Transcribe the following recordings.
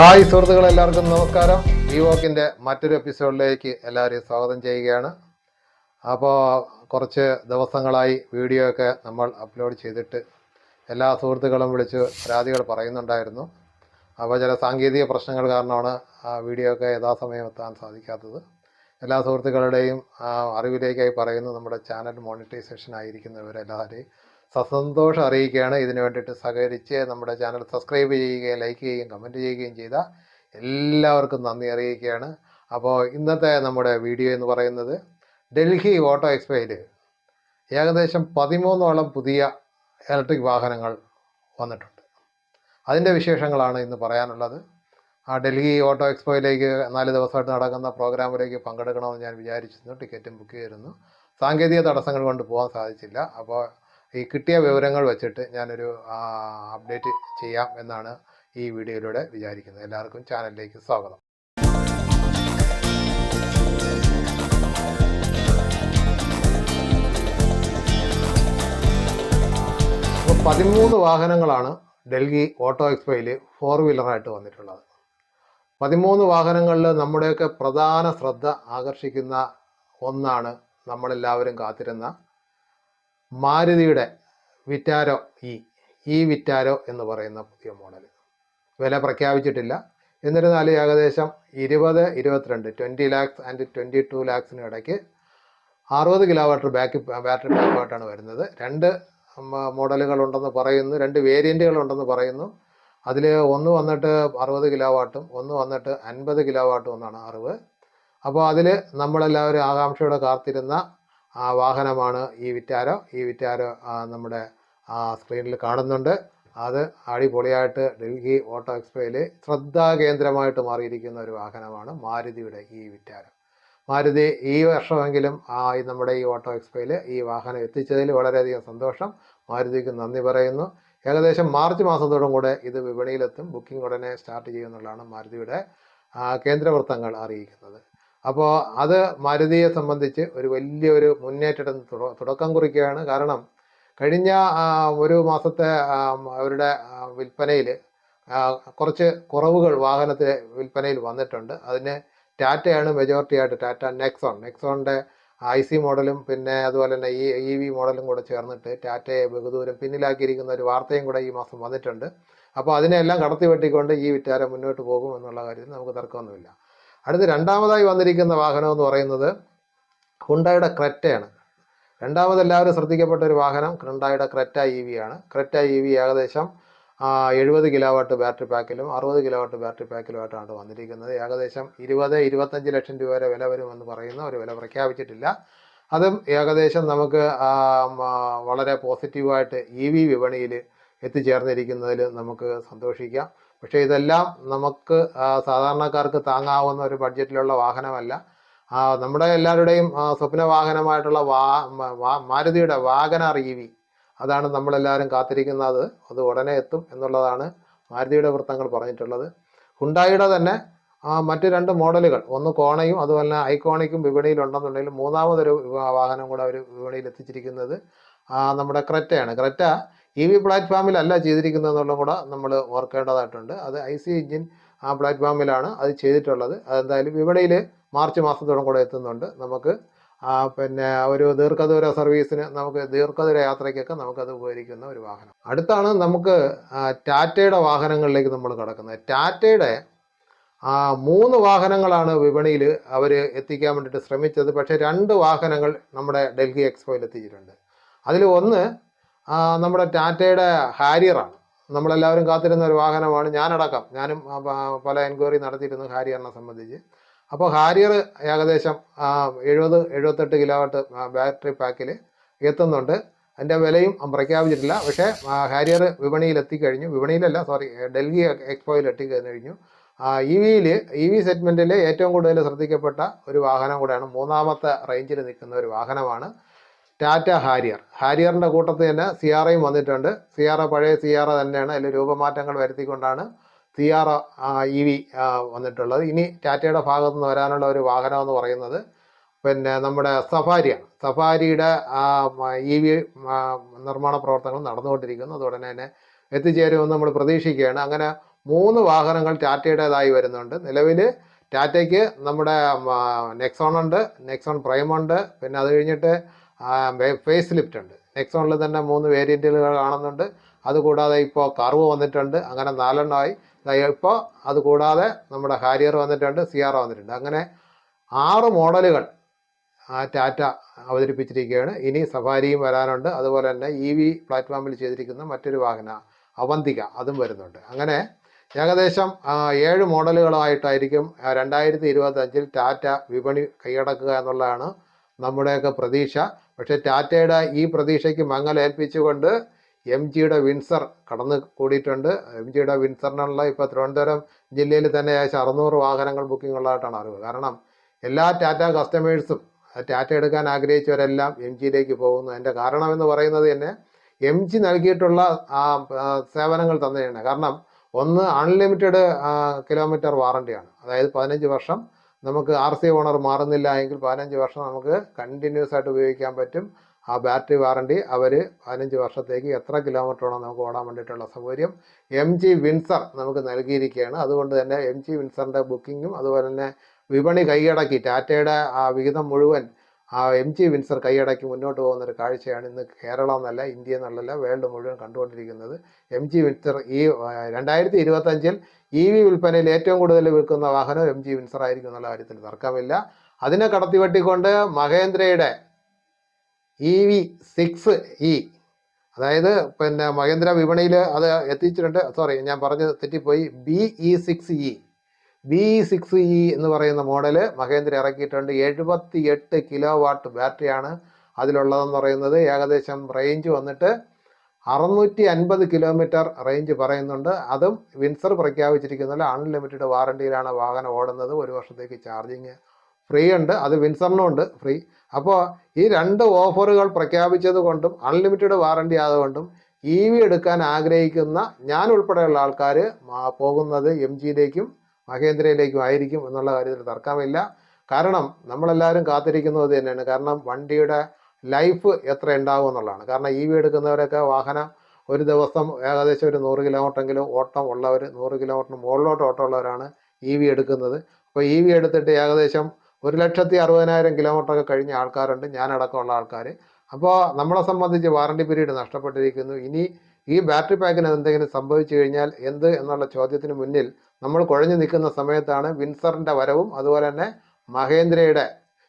Hi സുഹൃത്തുക്കൾ എല്ലാവർക്കും നമസ്കാരം. വി വോക്കിന്റെ മറ്റൊരു എപ്പിസോഡിലേക്ക് എല്ലാവരെയും സ്വാഗതം ചെയ്യുകയാണ്. അപ്പോൾ കുറച്ച് ദിവസങ്ങളായി വീഡിയോ ഒക്കെ നമ്മൾ അപ്ലോഡ് ചെയ്തിട്ട് എല്ലാ സുഹൃത്തുക്കളും വിളിച്ച് പരാതികൾ പറയുന്നുണ്ടായിരുന്നു. അപ്പോൾ ചില സാങ്കേതിക പ്രശ്നങ്ങൾ കാരണമാണ് ആ വീഡിയോ ഒക്കെ യഥാസമയം എത്താൻ സാധിക്കാത്തത്. എല്ലാ സുഹൃത്തുക്കളുടെയും അറിവിലേക്കായി പറയുന്നു നമ്മുടെ ചാനൽ മോണിറ്റൈസേഷൻ ആയിരിക്കുന്നവരെല്ലാവരെയും. സസന്തോഷം അറിയിക്കുകയാണ്. ഇതിനു വേണ്ടിയിട്ട് സഹകരിച്ച് നമ്മുടെ ചാനൽ സബ്സ്ക്രൈബ് ചെയ്യുകയും ലൈക്ക് ചെയ്യുകയും കമന്റ് ചെയ്യുകയും ചെയ്ത എല്ലാവർക്കും നന്ദി അറിയിക്കുകയാണ്. അപ്പോൾ ഇന്നത്തെ നമ്മുടെ വീഡിയോ എന്ന് പറയുന്നത് ഡൽഹി ഓട്ടോ എക്സ്പോയിൽ ഏകദേശം പതിമൂന്നോളം പുതിയ ഇലക്ട്രിക് വാഹനങ്ങൾ വന്നിട്ടുണ്ട്. അതിന്റെ വിശേഷങ്ങളാണ് ഇന്ന് പറയാനുള്ളത്. ആ ഡൽഹി ഓട്ടോ എക്സ്പോയിലേക്ക് നാല് ദിവസമായിട്ട് നടക്കുന്ന പ്രോഗ്രാമിലേക്ക് പങ്കെടുക്കണമെന്ന് ഞാൻ വിചാരിച്ചിരുന്നു. ടിക്കറ്റും ബുക്ക് ചെയ്തിരുന്നു. സാങ്കേതിക തടസ്സങ്ങൾ കൊണ്ട് പോകാൻ സാധിച്ചില്ല. അപ്പോൾ ഈ കിട്ടിയ വിവരങ്ങൾ വെച്ചിട്ട് ഞാനൊരു അപ്ഡേറ്റ് ചെയ്യാം എന്നാണ് ഈ വീഡിയോയിലൂടെ വിചാരിക്കുന്നത്. എല്ലാവർക്കും ചാനലിലേക്ക് സ്വാഗതം. പതിമൂന്ന് വാഹനങ്ങളാണ് ഡൽഹി ഓട്ടോ എക്സ്പോയിൽ ഫോർ വീലറായിട്ട് വന്നിട്ടുള്ളത്. പതിമൂന്ന് വാഹനങ്ങളിൽ നമ്മുടെയൊക്കെ പ്രധാന ശ്രദ്ധ ആകർഷിക്കുന്ന ഒന്നാണ് നമ്മളെല്ലാവരും കാത്തിരുന്ന മാരുതിയുടെ വിറ്റാരോ? ഇ ഈ വിറ്റാരോ എന്ന് പറയുന്ന പുതിയ മോഡൽ വില പ്രഖ്യാപിച്ചിട്ടില്ല. എന്നിരുന്നാലും ഏകദേശം ഇരുപത് ഇരുപത്തിരണ്ട് twenty lakhs and twenty two ലാക്സിന് ഇടയ്ക്ക് അറുപത് kilo watt hour pack battery ബാക്കുമായിട്ടാണ് വരുന്നത്. രണ്ട് മോഡലുകൾ ഉണ്ടെന്ന് പറയുന്നു രണ്ട് വേരിയന്റുകൾ ഉണ്ടെന്ന് പറയുന്നു. അതിൽ ഒന്ന് വന്നിട്ട് അറുപത് കിലോ വാട്ടും ഒന്ന് വന്നിട്ട് അൻപത് കിലോ വാട്ടും ഒന്നാണ് അറിവ്. അപ്പോൾ അതിൽ നമ്മളെല്ലാവരും ആകാംക്ഷയോടെ കാത്തിരുന്ന ആ വാഹനമാണ് ഈ വിറ്റാരോ? ഈ വിറ്റാരോ നമ്മുടെ സ്ക്രീനിൽ കാണുന്നുണ്ട്. അത് അടിപൊളിയായിട്ട് ഡൽഹി ഓട്ടോ എക്സ്പോയിൽ ശ്രദ്ധാകേന്ദ്രമായിട്ട് മാറിയിരിക്കുന്ന ഒരു വാഹനമാണ് മാരുതിയുടെ ഈ വിറ്റാരോ. മാരുതി ഈ വർഷമെങ്കിലും ആ നമ്മുടെ ഈ ഓട്ടോ എക്സ്പോയിൽ ഈ വാഹനം എത്തിച്ചതിൽ വളരെയധികം സന്തോഷം. മാരുതിക്ക് നന്ദി പറയുന്നു. ഏകദേശം മാർച്ച് മാസത്തോടും കൂടെ ഇത് വിപണിയിലെത്തും. ബുക്കിംഗ് ഉടനെ സ്റ്റാർട്ട് ചെയ്യുമെന്നുള്ളതാണ് മാരുതിയുടെ കേന്ദ്രവൃത്തങ്ങൾ അറിയിക്കുന്നത്. അപ്പോൾ അത് മാരുതിയെ സംബന്ധിച്ച് ഒരു വലിയൊരു മുന്നേറ്റം തുടക്കം കുറിക്കുകയാണ്. കാരണം കഴിഞ്ഞ ഒരു മാസത്തെ അവരുടെ വിൽപ്പനയിൽ കുറച്ച് കുറവുകൾ വാഹനത്തിലെ വിൽപ്പനയിൽ വന്നിട്ടുണ്ട്. അതിന് ടാറ്റയാണ് മെജോറിറ്റി ആയിട്ട് ടാറ്റ നെക്സോൺ. നെക്സോണിന്റെ ഐ സി മോഡലും പിന്നെ അതുപോലെ തന്നെ ഈ ഇ വി മോഡലും കൂടെ ചേർന്നിട്ട് ടാറ്റയെ ബഹുദൂരം പിന്നിലാക്കിയിരിക്കുന്ന ഒരു വാർത്തയും കൂടെ ഈ മാസം വന്നിട്ടുണ്ട്. അപ്പോൾ അതിനെല്ലാം കടത്തി വെട്ടിക്കൊണ്ട് ഈ വിറ്റാരം മുന്നോട്ട് പോകും എന്നുള്ള കാര്യത്തിൽ നമുക്ക് തർക്കമൊന്നുമില്ല. അടുത്ത് രണ്ടാമതായി വന്നിരിക്കുന്ന വാഹനം എന്ന് പറയുന്നത് ഹുണ്ടായുടെ ക്രെറ്റയാണ്. രണ്ടാമത് എല്ലാവരും ശ്രദ്ധിക്കപ്പെട്ട ഒരു വാഹനം ഹുണ്ടായുടെ ക്രെറ്റ ഇ വി ആണ്. ക്രെറ്റ ഇ വി ഏകദേശം എഴുപത് കിലോ വാട്ട് ബാറ്ററി പാക്കിലും അറുപത് കിലോ വാട്ട് ബാറ്ററി പാക്കിലുമായിട്ടാണ് വന്നിരിക്കുന്നത്. ഏകദേശം ഇരുപത് ഇരുപത്തഞ്ച് ലക്ഷം രൂപ വരെ വില വരുമെന്ന് പറയുന്ന ഒരു വില പ്രഖ്യാപിച്ചിട്ടില്ല. അതും ഏകദേശം നമുക്ക് വളരെ പോസിറ്റീവായിട്ട് ഇ വി വിപണിയിൽ എത്തിച്ചേർന്നിരിക്കുന്നതിൽ നമുക്ക് സന്തോഷിക്കാം. പക്ഷേ ഇതെല്ലാം നമുക്ക് സാധാരണക്കാർക്ക് താങ്ങാവുന്ന ഒരു ബഡ്ജറ്റിലുള്ള വാഹനമല്ല. നമ്മുടെ എല്ലാവരുടെയും സ്വപ്ന വാഹനമായിട്ടുള്ള വാ മാരുതിയുടെ വാഗനാർ ഇ വി അതാണ് നമ്മളെല്ലാവരും കാത്തിരിക്കുന്നത്. അത് ഉടനെ എത്തും എന്നുള്ളതാണ് മാരുതിയുടെ വൃത്തങ്ങൾ പറഞ്ഞിട്ടുള്ളത്. ഹുണ്ടായിയുടെ തന്നെ മറ്റ് രണ്ട് മോഡലുകൾ. ഒന്ന് കോണയും അതുപോലെ ഐക്കോണിക്കും വിപണിയിൽ ഉണ്ടെന്നുണ്ടെങ്കിൽ മൂന്നാമതൊരു വാഹനം കൂടെ അവർ വിപണിയിൽ എത്തിച്ചിരിക്കുന്നത് നമ്മുടെ ക്രെറ്റയാണ്. ക്രെറ്റ ഇ വി പ്ലാറ്റ്ഫോമിലല്ല ചെയ്തിരിക്കുന്നത് എന്നുള്ളതും കൂടെ നമ്മൾ ഓർക്കേണ്ടതായിട്ടുണ്ട്. അത് ഐ സി എഞ്ചിൻ ആ പ്ലാറ്റ്ഫോമിലാണ് അത് ചെയ്തിട്ടുള്ളത്. അതെന്തായാലും വിപണിയിൽ മാർച്ച് മാസത്തോടും കൂടെ എത്തുന്നുണ്ട്. നമുക്ക് പിന്നെ ഒരു ദീർഘദൂര സർവീസിന് നമുക്ക് ദീർഘദൂര യാത്രയ്ക്കൊക്കെ നമുക്കത് ഉപകരിക്കുന്ന ഒരു വാഹനം. അടുത്താണ് നമുക്ക് ടാറ്റയുടെ വാഹനങ്ങളിലേക്ക് നമ്മൾ കിടക്കുന്നത്. ടാറ്റയുടെ മൂന്ന് വാഹനങ്ങളാണ് വിപണിയിൽ അവർ എത്തിക്കാൻ വേണ്ടിയിട്ട് ശ്രമിച്ചത്. പക്ഷേ രണ്ട് വാഹനങ്ങൾ നമ്മുടെ ഡൽഹി എക്സ്പോയിൽ എത്തിച്ചിട്ടുണ്ട് അതിൽ ഒന്ന് നമ്മുടെ ടാറ്റയുടെ ഹാരിയറാണ് നമ്മളെല്ലാവരും കാത്തിരുന്ന ഒരു വാഹനമാണ്. ഞാനടക്കം. ഞാനും പല എൻക്വയറി നടത്തിയിരുന്നു ഹാരിയറിനെ സംബന്ധിച്ച്. അപ്പോൾ ഹാരിയർ ഏകദേശം എഴുപത് എഴുപത്തെട്ട് കിലോവാട്ട് ബാറ്ററി പാക്കിൽ എത്തുന്നുണ്ട്. അതിന്റെ വിലയും പ്രഖ്യാപിച്ചിട്ടില്ല. പക്ഷേ ഹാരിയർ വിപണിയിൽ എത്തിക്കഴിഞ്ഞു വിപണിയിലല്ല സോറി ഡൽഹി എക്സ്പോയിൽ എത്തിക്കഴിഞ്ഞു. ഇ വിയിൽ ഇ വി സെഗ്മെന്റിൽ ഏറ്റവും കൂടുതൽ ശ്രദ്ധിക്കപ്പെട്ട ഒരു വാഹനം കൂടെയാണ് മൂന്നാമത്തെ റേഞ്ചിൽ നിൽക്കുന്ന ഒരു വാഹനമാണ്. ടാറ്റ ഹാരിയർ. ഹാരിയറിന്റെ കൂട്ടത്തിൽ തന്നെ സിയാറയും വന്നിട്ടുണ്ട്. സിയാറ പഴയ സിയാറ തന്നെയാണ്. അതിൽ രൂപമാറ്റങ്ങൾ വരുത്തിക്കൊണ്ടാണ് സിയാറ ഇ വി വന്നിട്ടുള്ളത്. ഇനി ടാറ്റയുടെ ഭാഗത്തു നിന്ന് വരാനുള്ള ഒരു വാഹനം എന്ന് പറയുന്നത് പിന്നെ നമ്മുടെ സഫാരിയാണ് സഫാരിയുടെ ഇ വി നിർമ്മാണ പ്രവർത്തനങ്ങൾ നടന്നുകൊണ്ടിരിക്കുന്നു. അത് ഉടനെ തന്നെ എത്തിച്ചേരുമെന്ന് നമ്മൾ പ്രതീക്ഷിക്കുകയാണ്. അങ്ങനെ മൂന്ന് വാഹനങ്ങൾ ടാറ്റയുടേതായി വരുന്നുണ്ട്. നിലവിൽ ടാറ്റയ്ക്ക് നമ്മുടെ നെക്സോൺ ഉണ്ട് നെക്സോൺ പ്രൈം ഉണ്ട് പിന്നെ അത് കഴിഞ്ഞിട്ട് ഫേസ് ലിഫ്റ്റ് ഉണ്ട്. നെക്സോണിൽ തന്നെ മൂന്ന് വേരിയന്റുകൾ കാണുന്നുണ്ട്. അതുകൂടാതെ ഇപ്പോൾ കർവ് വന്നിട്ടുണ്ട്. അങ്ങനെ നാലെണ്ണമായി. ഇപ്പോൾ അതുകൂടാതെ നമ്മുടെ ഹാരിയർ വന്നിട്ടുണ്ട് സിയാറ വന്നിട്ടുണ്ട്. അങ്ങനെ ആറ് മോഡലുകൾ ടാറ്റ അവതരിപ്പിച്ചിരിക്കുകയാണ്. ഇനി സഫാരിയും വരാനുണ്ട്. അതുപോലെ തന്നെ ഇ വി പ്ലാറ്റ്ഫോമിൽ ചെയ്തിരിക്കുന്ന മറ്റൊരു വാഹന അവന്തിക അതും വരുന്നുണ്ട്. അങ്ങനെ ഏകദേശം ഏഴ് മോഡലുകളായിട്ടായിരിക്കും രണ്ടായിരത്തി ഇരുപത്തഞ്ചിൽ ടാറ്റ വിപണി കൈയടക്കുക എന്നുള്ളതാണ് നമ്മുടെയൊക്കെ പ്രതീക്ഷ. പക്ഷേ ടാറ്റയുടെ ഈ പ്രതീക്ഷയ്ക്ക് മങ്ങലേൽപ്പിച്ചുകൊണ്ട് എം ജിയുടെ വിൻസർ കടന്നു കൂടിയിട്ടുണ്ട്. എം ജിയുടെ വിൻസറിനുള്ള ഇപ്പോൾ തിരുവനന്തപുരം ജില്ലയിൽ തന്നെ ഏകദേശം അറുന്നൂറ് വാഹനങ്ങൾ ബുക്കിംഗ് ഉള്ളതായിട്ടാണ് അറിവ്. കാരണം എല്ലാ ടാറ്റ കസ്റ്റമേഴ്സും ടാറ്റ എടുക്കാൻ ആഗ്രഹിച്ചവരെല്ലാം എം ജിയിലേക്ക് പോകുന്നു. അതിന്റെ കാരണം എന്ന് പറയുന്നത് തന്നെ എം ജി നൽകിയിട്ടുള്ള സേവനങ്ങൾ തന്നെയാണ്. കാരണം ഒന്ന് അൺലിമിറ്റഡ് കിലോമീറ്റർ വാറണ്ടിയാണ്. അതായത് പതിനഞ്ച് വർഷം നമുക്ക് ആർ സി ഓണർ മാറുന്നില്ല എങ്കിൽ പതിനഞ്ച് വർഷം നമുക്ക് കണ്ടിന്യൂസ് ആയിട്ട് ഉപയോഗിക്കാൻ പറ്റും. ആ ബാറ്ററി വാറണ്ടി അവർ പതിനഞ്ച് വർഷത്തേക്ക് എത്ര കിലോമീറ്റർ വേണം നമുക്ക് ഓടാൻ വേണ്ടിയിട്ടുള്ള സൗകര്യം എം ജി വിൻസർ നമുക്ക് നൽകിയിരിക്കുകയാണ്. അതുകൊണ്ട് തന്നെ എം ജി വിൻസറിന്റെ ബുക്കിങ്ങും അതുപോലെ തന്നെ വിപണി കൈയടക്കി. ടാറ്റയുടെ ആ വിഹിതം മുഴുവൻ ആ എം ജി വിൻസർ കൈയടക്കി മുന്നോട്ട് പോകുന്ന ഒരു കാഴ്ചയാണ് ഇന്ന് കേരളം എന്നല്ല ഇന്ത്യ എന്നല്ല വേൾഡ് മുഴുവൻ കണ്ടുകൊണ്ടിരിക്കുന്നത്. എം ജി വിൻസർ ഈ രണ്ടായിരത്തി ഇരുപത്തഞ്ചിൽ ഇ വി വിൽപ്പനയിൽ ഏറ്റവും കൂടുതൽ വിൽക്കുന്ന വാഹനം എം ജി വിൻസർ ആയിരിക്കും എന്നുള്ള കാര്യത്തിൽ തർക്കമില്ല. അതിനെ കടത്തിവെട്ടിക്കൊണ്ട് മഹേന്ദ്രയുടെ ഇ വി സിക്സ് ഇ അതായത് പിന്നെ മഹേന്ദ്ര വിപണിയിൽ അത് എത്തിച്ചിട്ടുണ്ട്. സോറി ഞാൻ പറഞ്ഞത് തെറ്റിപ്പോയി. B E six E. E six E എന്ന് പറയുന്ന മോഡൽ മഹേന്ദ്ര ഇറക്കിയിട്ടുണ്ട്. എഴുപത്തി എട്ട് കിലോ വാട്ട് ബാറ്ററിയാണ് അതിലുള്ളതെന്ന് പറയുന്നത്. ഏകദേശം റേഞ്ച് വന്നിട്ട് അറുന്നൂറ്റി അൻപത് കിലോമീറ്റർ റേഞ്ച് പറയുന്നുണ്ട്. അതും വിൻസർ പ്രഖ്യാപിച്ചിരിക്കുന്നില്ല അൺലിമിറ്റഡ് വാറണ്ടിയിലാണ് വാഹനം ഓടുന്നത്. ഒരു വർഷത്തേക്ക് ചാർജിങ് ഫ്രീ ഉണ്ട്. അത് വിൻസറിനും ഉണ്ട് ഫ്രീ അപ്പോൾ ഈ രണ്ട് ഓഫറുകൾ പ്രഖ്യാപിച്ചത് കൊണ്ടും അൺലിമിറ്റഡ് വാറണ്ടി ആയതുകൊണ്ടും ഇ വി എടുക്കാൻ ആഗ്രഹിക്കുന്ന ഞാൻ ഉൾപ്പെടെയുള്ള ആൾക്കാർ പോകുന്നത് എം ജിയിലേക്കും മഹേന്ദ്രയിലേക്കും ആയിരിക്കും എന്നുള്ള കാര്യത്തിൽ തർക്കമില്ല. കാരണം നമ്മളെല്ലാവരും കാത്തിരിക്കുന്നത് തന്നെയാണ്. കാരണം വണ്ടിയുടെ ലൈഫ് എത്ര ഉണ്ടാകും എന്നുള്ളതാണ്. കാരണം ഇ വി എടുക്കുന്നവരൊക്കെ വാഹനം ഒരു ദിവസം ഏകദേശം ഒരു നൂറ് കിലോമീറ്ററെങ്കിലും ഓട്ടം ഉള്ളവർ നൂറ് കിലോമീറ്ററിന് മുകളിലോട്ട് ഓട്ടം ഉള്ളവരാണ് ഇ വി എടുക്കുന്നത്. അപ്പോൾ ഇ വി എടുത്തിട്ട് ഏകദേശം ഒരു ലക്ഷത്തി അറുപതിനായിരം കിലോമീറ്റർ ഒക്കെ കഴിഞ്ഞ ആൾക്കാരുണ്ട്. ഞാനടക്കമുള്ള ആൾക്കാർ അപ്പോൾ നമ്മളെ സംബന്ധിച്ച് വാറണ്ടി പീരീഡ് നഷ്ടപ്പെട്ടിരിക്കുന്നു. ഇനി ഈ ബാറ്ററി പാക്കിന് എന്തെങ്കിലും സംഭവിച്ചു കഴിഞ്ഞാൽ എന്ത് എന്നുള്ള ചോദ്യത്തിന് മുന്നിൽ നമ്മൾ കുഴഞ്ഞു നിൽക്കുന്ന സമയത്താണ് വിൻസറിന്റെ വരവും അതുപോലെ തന്നെ മഹേന്ദ്രയുടെ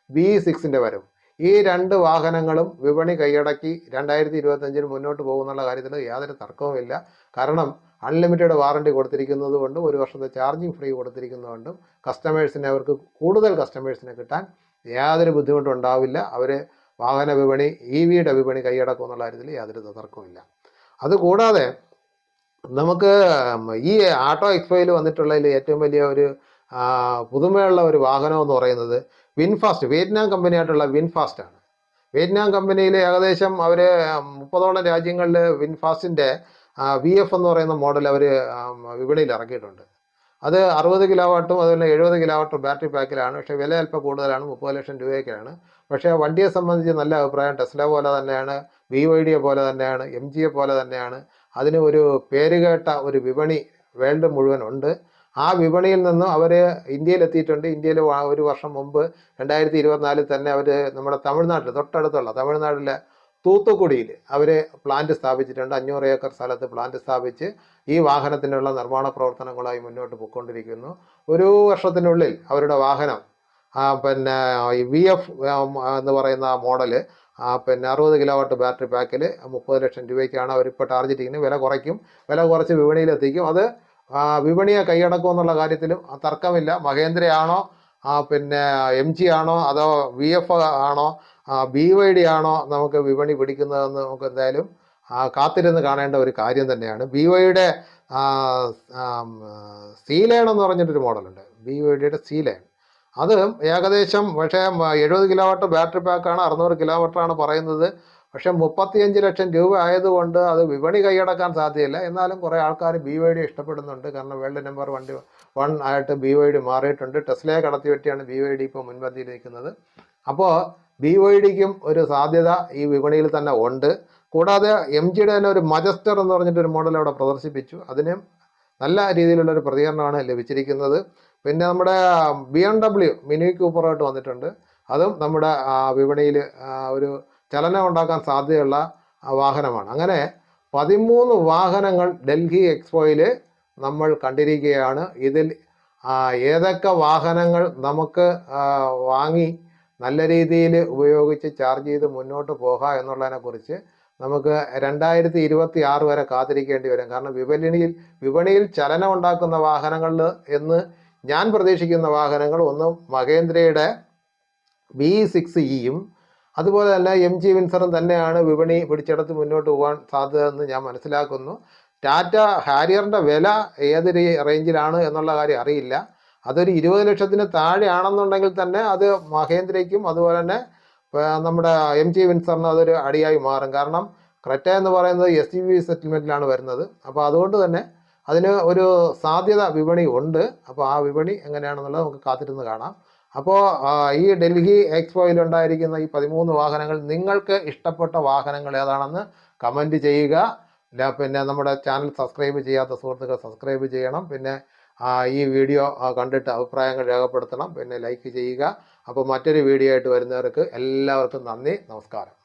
ബി സിക്സിന്റെ വരവും. ഈ രണ്ട് വാഹനങ്ങളും വിപണി കൈയടക്കി രണ്ടായിരത്തി ഇരുപത്തഞ്ചിന് മുന്നോട്ട് പോകുന്നുള്ള കാര്യത്തിൽ യാതൊരു തർക്കവുമില്ല കാരണം അൺലിമിറ്റഡ് വാറണ്ടി കൊടുത്തിരിക്കുന്നത് കൊണ്ടും ഒരു വർഷത്തെ ചാർജിങ് ഫ്രീ കൊടുത്തിരിക്കുന്നതുകൊണ്ടും കസ്റ്റമേഴ്സിനെ അവർക്ക് കൂടുതൽ കസ്റ്റമേഴ്സിനെ കിട്ടാൻ യാതൊരു ബുദ്ധിമുട്ടും ഉണ്ടാവില്ല. അവർ വാഹന വിപണി ഇ വിയുടെ വിപണി കൈയടക്കും എന്നുള്ള കാര്യത്തിൽ യാതൊരു തർക്കവുമില്ല അതുകൂടാതെ നമുക്ക് ഈ ആട്ടോ എക്സ്പോയിൽ വന്നിട്ടുള്ളതിൽ ഏറ്റവും വലിയ ഒരു പുതുമയുള്ള ഒരു വാഹനം എന്ന് പറയുന്നത് വിൻഫാസ്റ്റ് വിയറ്റ്നാം കമ്പനിയായിട്ടുള്ള വിൻഫാസ്റ്റ് ആണ് വിയറ്റ്നാം കമ്പനിയിൽ ഏകദേശം അവർ മുപ്പതോളം രാജ്യങ്ങളിൽ വിൻഫാസ്റ്റിന്റെ വി എഫ് എന്ന് പറയുന്ന മോഡൽ അവർ വിപണിയിൽ ഇറക്കിയിട്ടുണ്ട്. അത് അറുപത് കിലോവാട്ടും അതുപോലെ എഴുപത് കിലോ വാട്ടും ബാറ്ററി പാക്കിലാണ്. പക്ഷേ വില അല്പം കൂടുതലാണ് മുപ്പത് ലക്ഷം രൂപയൊക്കെയാണ്. പക്ഷേ വണ്ടിയെ സംബന്ധിച്ച് നല്ല അഭിപ്രായം ടെസ്ല പോലെ തന്നെയാണ്. വൈ ഡിയെ പോലെ തന്നെയാണ് എം ജിയെ പോലെ തന്നെയാണ്. അതിന് ഒരു പേരുകേട്ട ഒരു വിപണി വേൾഡ് മുഴുവൻ ഉണ്ട്. ആ വിപണിയിൽ നിന്നും അവർ ഇന്ത്യയിലെത്തിയിട്ടുണ്ട്. ഇന്ത്യയിൽ ഒരു വർഷം മുമ്പ് രണ്ടായിരത്തി ഇരുപത്തിനാലിൽ തന്നെ അവർ നമ്മുടെ തമിഴ്നാട്ടിൽ തൊട്ടടുത്തുള്ള തമിഴ്നാട്ടിലെ തൂത്തുക്കുടിയിൽ അവർ പ്ലാന്റ് സ്ഥാപിച്ചിട്ടുണ്ട്. അഞ്ഞൂറ് ഏക്കർ സ്ഥലത്ത് പ്ലാന്റ് സ്ഥാപിച്ച് ഈ വാഹനത്തിനുള്ള നിർമ്മാണ പ്രവർത്തനങ്ങളായി മുന്നോട്ട് പോയിക്കൊണ്ടിരിക്കുന്നു. ഒരു വർഷത്തിനുള്ളിൽ അവരുടെ വാഹനം പിന്നെ വി എഫ് എന്ന് പറയുന്ന മോഡൽ പിന്നെ അറുപത് കിലോ വാട്ട് ബാറ്ററി പാക്കിൽ മുപ്പത് ലക്ഷം രൂപയ്ക്കാണ് അവരിപ്പോൾ ടാർജറ്റ് ചെയ്യുന്നത് വില കുറയ്ക്കും. വില കുറച്ച് വിപണിയിലെത്തിക്കും. അത് ആ, വിപണിയെ കൈയടക്കും എന്നുള്ള കാര്യത്തിലും തർക്കമില്ല. മഹേന്ദ്രയാണോ ആ, പിന്നെ എം ജി ആണോ അതോ വി എഫ് ആണോ ബി വൈ ഡി ആണോ നമുക്ക് വിപണി പിടിക്കുന്നതെന്ന് നമുക്ക് എന്തായാലും ആ, കാത്തിരുന്ന് കാണേണ്ട ഒരു കാര്യം തന്നെയാണ്. ബി വൈയുടെ സീലേൺ എന്ന് പറഞ്ഞിട്ടൊരു മോഡലുണ്ട്. ബി വൈ ഡിയുടെ സീലേൺ അത് ഏകദേശം പക്ഷേ എഴുപത് കിലോ വാട്ട് ബാറ്ററി പാക്കാണ് അറുന്നൂറ് കിലോമീറ്ററാണ് പറയുന്നത്. പക്ഷേ മുപ്പത്തിയഞ്ച് ലക്ഷം രൂപ ആയതുകൊണ്ട് അത് വിപണി കൈയടക്കാൻ സാധ്യതയില്ല. എന്നാലും കുറേ ആൾക്കാർ ബി വൈ ഡി ഇഷ്ടപ്പെടുന്നുണ്ട്. കാരണം വേൾഡ് നമ്പർ വണ്ടി വൺ ആയിട്ട് ബി വൈ ഡി മാറിയിട്ടുണ്ട്. ടെസ്ലയെ കടത്തി വെട്ടിയാണ് ബി വൈ ഡി ഇപ്പോൾ മുൻപന്തിയിൽ നിൽക്കുന്നത് അപ്പോൾ ബി വൈ ഡിക്കും ഒരു സാധ്യത ഈ വിപണിയിൽ തന്നെ ഉണ്ട്. കൂടാതെ എം ജിയുടെ തന്നെ ഒരു മജസ്റ്റർ എന്ന് പറഞ്ഞിട്ടൊരു മോഡൽ അവിടെ പ്രദർശിപ്പിച്ചു. അതിനും നല്ല രീതിയിലുള്ള ഒരു പ്രതികരണമാണ് ലഭിച്ചിരിക്കുന്നത്. പിന്നെ നമ്മുടെ ബി എം ഡബ്ല്യു മിനി കൂപ്പറായിട്ട് വന്നിട്ടുണ്ട്. അതും നമ്മുടെ വിപണിയിൽ ഒരു ചലനം ഉണ്ടാക്കാൻ സാധ്യതയുള്ള വാഹനമാണ്. അങ്ങനെ പതിമൂന്ന് വാഹനങ്ങൾ ഡൽഹി എക്സ്പോയിൽ നമ്മൾ കണ്ടിരിക്കുകയാണ്. ഇതിൽ ഏതൊക്കെ വാഹനങ്ങൾ നമുക്ക് വാങ്ങി നല്ല രീതിയിൽ ഉപയോഗിച്ച് ചാർജ് ചെയ്ത് മുന്നോട്ട് പോകാം എന്നുള്ളതിനെക്കുറിച്ച് നമുക്ക് രണ്ടായിരത്തി ഇരുപത്തി ആറ് വരെ കാത്തിരിക്കേണ്ടി വരും. കാരണം വിപണിയിൽ വിപണിയിൽ ചലനം ഉണ്ടാക്കുന്ന വാഹനങ്ങളിൽ എന്ന് ഞാൻ പ്രതീക്ഷിക്കുന്ന വാഹനങ്ങൾ ഒന്ന് മഹേന്ദ്രയുടെ വി സിക്സ് ഇയും അതുപോലെ തന്നെ എം ജി വിൻസറും തന്നെയാണ് വിപണി പിടിച്ചെടുത്ത് മുന്നോട്ട് പോകാൻ സാധ്യതയെന്ന് ഞാൻ മനസ്സിലാക്കുന്നു. ടാറ്റ ഹാരിയറിന്റെ വില ഏത് റേഞ്ചിലാണ് എന്നുള്ള കാര്യം അറിയില്ല. അതൊരു ഇരുപത് ലക്ഷത്തിന് താഴെയാണെന്നുണ്ടെങ്കിൽ തന്നെ അത് മഹേന്ദ്രയ്ക്കും അതുപോലെ തന്നെ നമ്മുടെ എം ജി വിൻസറിന് അതൊരു അടിയായി മാറും. കാരണം ക്രെറ്റ എന്ന് പറയുന്നത് എസ് യു വി സെറ്റിൽമെന്റിലാണ് വരുന്നത്. അപ്പോൾ അതുകൊണ്ട് തന്നെ അതിന് ഒരു സാധ്യത വിപണി ഉണ്ട്. അപ്പോൾ ആ വിപണി എങ്ങനെയാണെന്നുള്ളത് നമുക്ക് കാത്തിരുന്ന് കാണാം. അപ്പോൾ ഈ ഡൽഹി എക്സ്പോയിൽ ഉണ്ടായിരിക്കുന്ന ഈ പതിമൂന്ന് വാഹനങ്ങൾ നിങ്ങൾക്ക് ഇഷ്ടപ്പെട്ട വാഹനങ്ങൾ ഏതാണെന്ന് കമന്റ് ചെയ്യുക. പിന്നെ നമ്മുടെ ചാനൽ സബ്സ്ക്രൈബ് ചെയ്യാത്ത സുഹൃത്തുക്കൾ സബ്സ്ക്രൈബ് ചെയ്യണം. പിന്നെ ഈ വീഡിയോ കണ്ടിട്ട് അഭിപ്രായങ്ങൾ രേഖപ്പെടുത്തണം. പിന്നെ ലൈക്ക് ചെയ്യുക. അപ്പോൾ മറ്റൊരു വീഡിയോ ആയിട്ട് വരുന്നവർക്ക് എല്ലാവർക്കും നന്ദി. നമസ്കാരം.